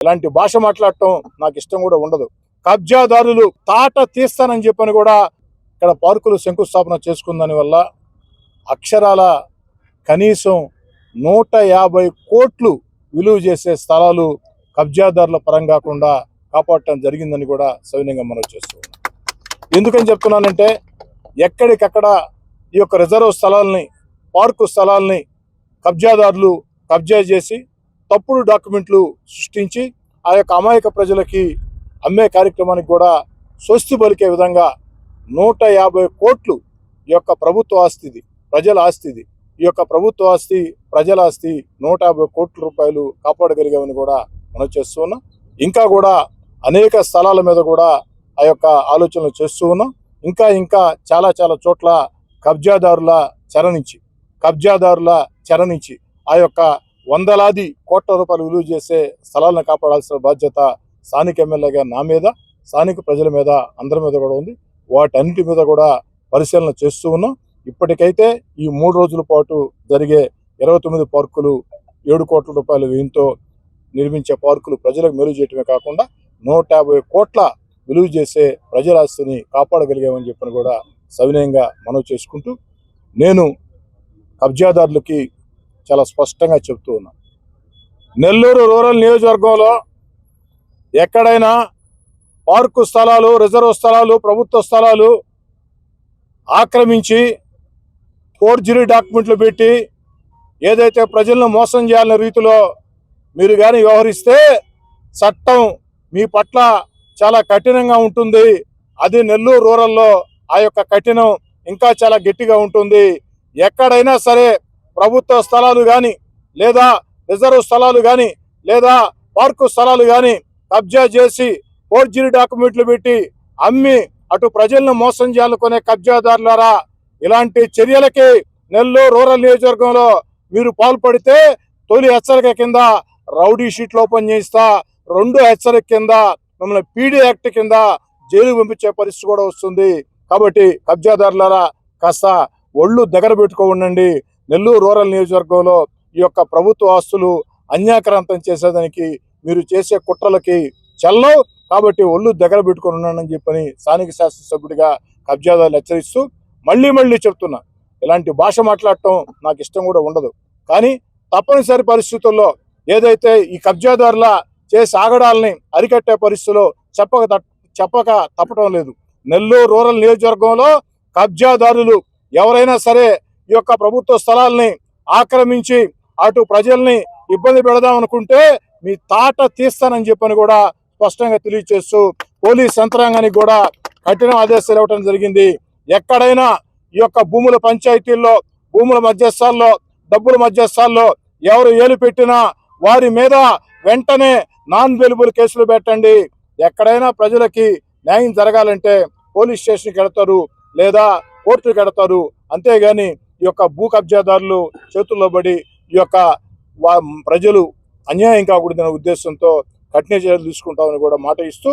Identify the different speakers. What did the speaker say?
Speaker 1: ఇలాంటి భాష మాట్లాడటం నాకు ఇష్టం కూడా ఉండదు. కబ్జాదారులు తాట తీస్తానని చెప్పని కూడా ఇక్కడ పార్కులు శంకుస్థాపన చేసుకుందని వల్ల అక్షరాల కనీసం నూట యాభై కోట్లు విలువ చేసే స్థలాలు కబ్జాదారుల పరం కాకుండా కాపాడటం జరిగిందని కూడా సవినయంగా మనం చేస్తున్నాం. ఎందుకని చెప్తున్నానంటే ఎక్కడికక్కడ ఈ యొక్క రిజర్వ్ స్థలాలని పార్కు స్థలాలని కబ్జాదారులు కబ్జా చేసి తప్పుడు డాక్యుమెంట్లు సృష్టించి ఆ యొక్క అమాయక ప్రజలకి అమ్మే కార్యక్రమానికి కూడా స్వస్తి పలికే విధంగా నూట యాభై కోట్లు ఈ యొక్క ప్రభుత్వ ఆస్తిది ప్రజల ఆస్తిది ఈ యొక్క ప్రభుత్వ ఆస్తి ప్రజల ఆస్తి నూట యాభై కోట్ల రూపాయలు కాపాడగలిగామని కూడా మనం చేస్తూ ఉన్నాం. ఇంకా కూడా అనేక స్థలాల మీద కూడా ఆ యొక్క ఆలోచనలు చేస్తూ ఉన్నాం. ఇంకా ఇంకా చాలా చాలా చోట్ల కబ్జాదారుల చెర నుంచి కబ్జాదారుల చెర నుంచి ఆ యొక్క వందలాది కోట్ల రూపాయలు విలువ చేసే స్థలాలను కాపాడాల్సిన బాధ్యత స్థానిక ఎమ్మెల్యేగా నా మీద స్థానిక ప్రజల మీద అందరి మీద కూడా ఉంది. వాటన్నిటి మీద కూడా పరిశీలన చేస్తూ ఉన్నాం. ఇప్పటికైతే ఈ మూడు రోజుల పాటు జరిగే ఇరవై తొమ్మిది పార్కులు ఏడు కోట్ల రూపాయల వ్యయంతో నిర్మించే పార్కులు ప్రజలకు మెరుగు చేయటమే కాకుండా నూట యాభై కోట్ల విలువ చేసే ప్రజల ఆస్తిని కాపాడగలిగామని చెప్పని కూడా సవినయంగా మనవి చేసుకుంటూ నేను కబ్జాదారులకి చాలా స్పష్టంగా చెప్తూ ఉన్నా. నెల్లూరు రూరల్ నియోజకవర్గంలో ఎక్కడైనా పార్కు స్థలాలు రిజర్వ్ స్థలాలు ప్రభుత్వ స్థలాలు ఆక్రమించి ఫోర్జరీ డాక్యుమెంట్లు పెట్టి ఏదైతే ప్రజలను మోసం చేయాలనే రీతిలో మీరు కానీ వ్యవహరిస్తే చట్టం మీ పట్ల చాలా కఠినంగా ఉంటుంది. అది నెల్లూరు రూరల్లో ఆ యొక్క కఠినం ఇంకా చాలా గట్టిగా ఉంటుంది. ఎక్కడైనా సరే ప్రభుత్వ స్థలాలు కానీ లేదా రిజర్వ్ స్థలాలు కానీ లేదా పార్కు స్థలాలు కానీ కబ్జా చేసి ఫోర్జరీ డాక్యుమెంట్లు పెట్టి అమ్మి అటు ప్రజలను మోసం చేయాలనుకునే కబ్జాదారులారా ఇలాంటి చర్యలకి నెల్లూరు రూరల్ నియోజకవర్గంలో మీరు పాల్పడితే తొలి హెచ్చరిక కింద రౌడీ షీట్లు ఓపెన్ చేయిస్తా రెండు హెచ్చరిక కింద మిమ్మల్ని పీడీ యాక్ట్ కింద జైలు పంపించే పరిస్థితి కూడా వస్తుంది. కాబట్టి కబ్జాదారులారా కాస్త ఒళ్ళు దగ్గర పెట్టుకో ఉండండి నెల్లూరు రూరల్ నియోజకవర్గంలో ఈ యొక్క ప్రభుత్వ ఆస్తులు అన్యాక్రాంతం చేసేదానికి మీరు చేసే కుట్రలకి చెల్లవు కాబట్టి ఒళ్ళు దగ్గర పెట్టుకొని ఉన్నానని చెప్పని స్థానిక శాసనసభ్యుడిగా కబ్జాదారులు హెచ్చరిస్తూ మళ్ళీ మళ్ళీ చెప్తున్నా ఇలాంటి భాష మాట్లాడటం నాకు ఇష్టం కూడా ఉండదు. కానీ తప్పనిసరి పరిస్థితుల్లో ఏదైతే ఈ కబ్జాదారుల చేసే ఆగడాలని అరికట్టే పరిస్థితుల్లో చెప్పక చెప్పక తప్పటం లేదు. నెల్లూరు రూరల్ నియోజకవర్గంలో కబ్జాదారులు ఎవరైనా సరే ఈ యొక్క ప్రభుత్వ స్థలాల్ని ఆక్రమించి అటు ప్రజల్ని ఇబ్బంది పెడదాం అనుకుంటే మీ తాట తీస్తానని చెప్పని కూడా స్పష్టంగా తెలియజేస్తూ పోలీస్ యంత్రాంగానికి కూడా కఠిన ఆదేశాలు ఇవ్వడం జరిగింది. ఎక్కడైనా ఈ యొక్క భూముల పంచాయతీల్లో భూముల మధ్యస్థాల్లో డబ్బుల మధ్యస్థాల్లో ఎవరు ఏలు పెట్టినా వారి మీద వెంటనే నాన్ వెలుబుల్ కేసులు పెట్టండి. ఎక్కడైనా ప్రజలకి న్యాయం జరగాలంటే పోలీస్ స్టేషన్కి వెడతారు లేదా కోర్టుకి వెడతారు అంతేగాని ఈ యొక్క భూ కబ్జాదారులు చేతుల్లో పడి ఈ యొక్క వా- ప్రజలు అన్యాయం కాకూడదనే ఉద్దేశంతో కఠిన చర్యలు తీసుకుంటామని కూడా మాట ఇస్తూ